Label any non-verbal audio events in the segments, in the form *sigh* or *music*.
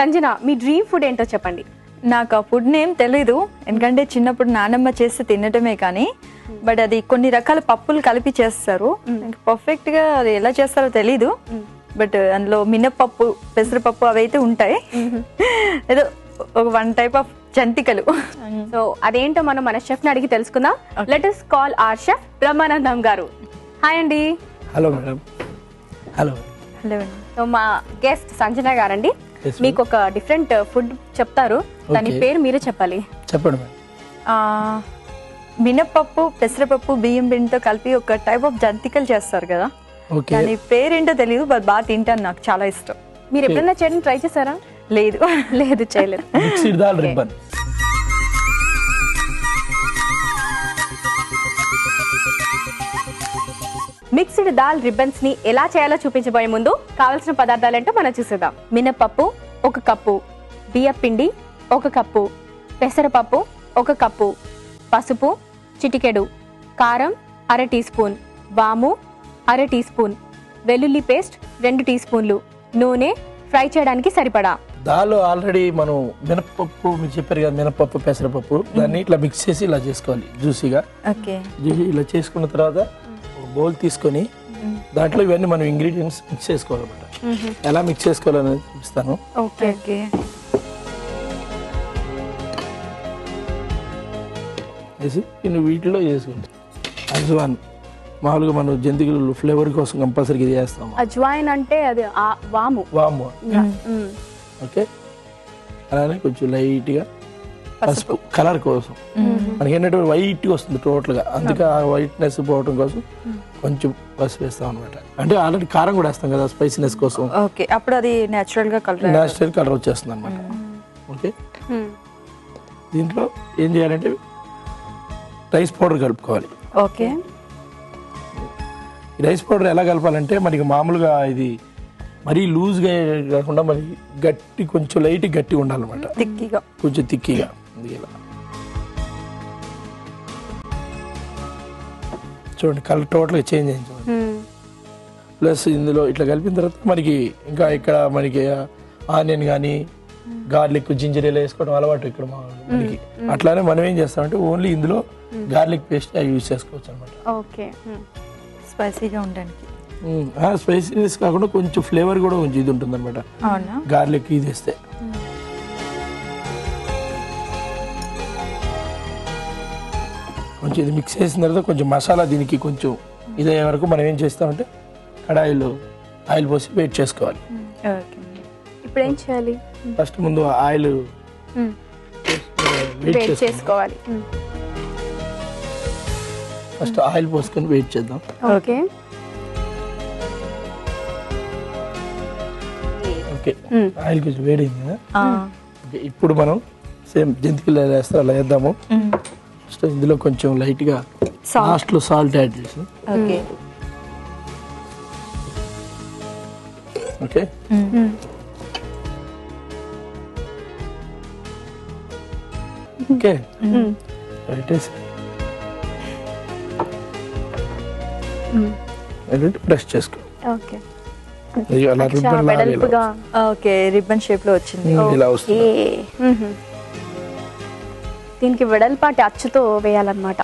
సంజన మీ dream food ఏంటో చెప్పండి. నాకు ఆ ఫుడ్ నేమ్ తెలీదు. ఎందుకంటే చిన్నప్పుడు నానమ్మ చేస్తే తినటమే కానీ బట్ అది కొన్ని రకాల పప్పులు కలిపి చేస్తారు. పర్ఫెక్ట్గా అది ఎలా చేస్తారో తెలీదు. బట్ అందులో మినప్పప్పు పెసరపప్పు అవి అయితే ఉంటాయి ఏదో ఒక వన్ టైప్ ఆఫ్ జంతికలు. సో అదేంటో మనం మన షెఫ్ని అడిగి తెలుసుకుందాం. Let us call our chef Brahmanandam garu. Hi అండి. Hello madam hello hello so మా గెస్ట్ సంజన గారండి. మీకు ఒక డిఫరెంట్ ఫుడ్ చెప్తారు. దాని. పేరు మీరే చెప్పాలి. చెప్పండి మినప్పప్పు పెసరపప్పు బియ్యం పిండితో కలిపి ఒక టైప్ ఆఫ్ జంతికలు చేస్తారు కదా. దాని పేరేంటో తెలియదు బట్ బాగా తింటాను నాకు చాలా ఇష్టం. మీరు ఎప్పుడైనా చేయడం ట్రై చేశారా? లేదు. *laughs* లేదు చేయలేదు. మిక్స్డ్ దాల్ రిబ్బన్స్ని ఎలా చేయాలో చూపించబోయే ముందు కావాల్సిన పదార్థాలు ఏంటో మనం చూసేద్దాం. మినపప్పు ఒక కప్పు బియ్య పిండి ఒక కప్పు పెసరపప్పు ఒక కప్పు పసుపు చిటికెడు కారం అర టీ స్పూన్ వాము అర టీ స్పూన్ వెల్లుల్లి పేస్ట్ రెండు టీ స్పూన్లు నూనె ఫ్రై చేయడానికి సరిపడా. దాల్ ఆల్రెడీ మనం మినపప్పు మీరు చెప్పారు కదా మినపప్పు పెసరపప్పు దాన్ని ఇట్లా మిక్స్ చేసి ఇలా చేసుకోవాలి జ్యూసీగా. ఇలా చేసుకున్న తర్వాత బౌల్ తీసుకొని దాంట్లో ఇవన్నీ మనం ఇంగ్రీడియంట్స్ మిక్స్ చేసుకోవాలన్నమాట. ఎలా మిక్స్ చేసుకోవాలనేది చూపిస్తాను. Okay okay. వేసి నేను వీటిలో చేసుకోండి అజ్వాన్ మామూలుగా మనం జంతికలు ఫ్లేవర్ కోసం కంపల్సరీగా ఇది చేస్తాము. అజ్వాయిన్ అంటే అది వాము. వాము. ఓకే అలానే కొంచెం లైట్గా పసుపు. కలర్ కోసం. మనకి ఏంటంటే వైట్ వస్తుంది టోటల్గా అందుకే ఆ వైట్నెస్ పోవడం కోసం కొంచెం పసుపు వేస్తాం అనమాట అంటే ఆల్రెడీ కారం కూడా వేస్తాం కదా స్పైసీనెస్ కోసం. ఓకే. అప్పుడు అది నేచురల్గా కలర్ నేచురల్ కలర్ వచ్చేస్తుంది అనమాట ఓకే. దీంట్లో ఏం చేయాలంటే రైస్ పౌడర్ కలుపుకోవాలి. ఓకే. రైస్ పౌడర్ ఎలా కలపాలంటే మనకి మామూలుగా ఇది మరీ లూజ్గా కాకుండా మరి గట్టి కొంచెం లైట్ గట్టి ఉండాలన్నమాట. తిక్కిగా. కొంచెం తిక్కిగా. ఇలా. చూడండి కలర్ టోటల్గా చేంజ్ అయింది చూడండి. ప్లస్ ఇందులో ఇట్లా కలిపిన తర్వాత మనకి ఇంకా ఇక్కడ మనకి ఆనియన్ కానీ గార్లిక్ జింజర్ ఇలా వేసుకోవడం అలవాటు ఇక్కడ మా మనకి. అట్లానే మనం ఏం చేస్తామంటే ఓన్లీ ఇందులో గార్లిక్ పేస్ట్ యూజ్ చేసుకోవచ్చు అనమాట ఓకే. స్పైసీగా ఉండడానికి. స్పైసీనెస్ కాకుండా కొంచెం ఫ్లేవర్ కూడా కొంచెం ఇది ఉంటుంది అనమాట అవునా? గార్లిక్ ఇది వేస్తే. కొంచెం ఇది మిక్స్ చేసిన తర్వాత కొంచెం మసాలా దీనికి కొంచెం ఇదయ్యే వరకు మనం ఏం చేస్తామంటే కడాయిలో ఆయిల్ పోసి వెయిట్ చేసుకోవాలి. ఇప్పుడు ఏం చేయాలి? ఫస్ట్ ముందు ఆయిల్. వెయిట్ చేసుకోవాలి. ఫస్ట్ ఆయిల్ పోసుకొని వెయిట్ చేద్దాం. ఓకే. ఓకే. ఆయిల్ కొంచెం వేడైంది కదా? ఇప్పుడు మనం సేమ్ జంతికలు ఎలా వేస్తారో అలా వేద్దాము. ఫస్ట్ ఇందులో కొంచెం లైట్గా. లాస్ట్లో సాల్ట్ యాడ్ చేసి ఓకే. ఓకే. ఓకే. మ్మ్. ఏంటంటే బ్రష్ చేసుకో. ఓకే. ఓకే రిబ్బన్ షేప్లో వచ్చింది. ఇలా వస్తుంది. దీనికి వెడల్పాటి అచ్చుతో వేయాలన్నమాట.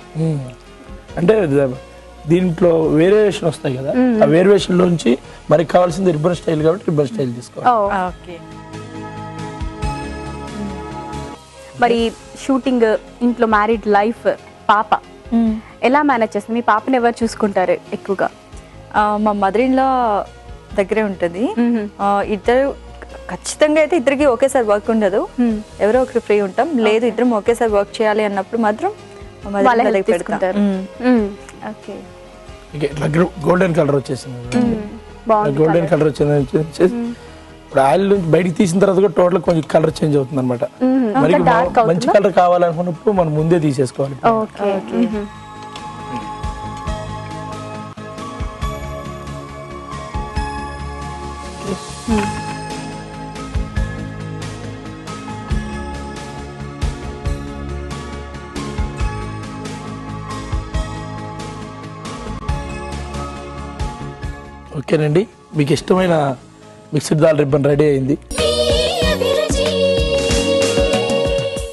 అంటే దీంట్లో వేరియేషన్ వస్తాయి కదా ఆ వేరియేషన్ లోంచి మనకి కావాల్సింది రిబ్బన్ స్టైల్ కాబట్టి రిబ్బన్ స్టైల్ తీసుకోవాలి. మరి షూటింగ్ ఇంట్లో మ్యారీడ్ లైఫ్ పాప. ఎలా మేనేజ్ చేస్తుంది? మీ పాపని ఎవరు చూసుకుంటారు ఎక్కువగా? మా మదర్ ఇన్ లా దగ్గరే ఉంటుంది. ఇద్దరు ఖచ్చితంగా అయితే ఇద్దరికి ఒకేసారి వర్క్ ఉండదు. మ్మ్. ఎవరో ఒకరు ఫ్రీ ఉంటాం. లేదు ఇద్దరం ఒకేసారి వర్క్ చేయాలి అన్నప్పుడు మాత్రం మా mother వాళ్ళ in law help దగ్గర పెడతాం. తీసుకుంటారు. మ్. మ్మ్. ఓకే ఇక ఇట్లా గోల్డెన్ కలర్ వచ్చేసింది. గోల్డెన్. కలర్ వచ్చింది వచ్చేసి ఇప్పుడు ఆయిల్ నుంచి బయటికి తీసిన తర్వాత కూడా టోటల్ కొంచెం కలర్ చేంజ్ అవుతుంది అనమాట. మరి మంచి కలర్ కావాలనుకున్నప్పుడు మనం ముందే తీసేసుకోవాలి. ఓకే ఓకేనండి. మీకు ఇష్టమైన మిక్స్డ్ దాల్ రిబ్బన్ రెడీ అయింది.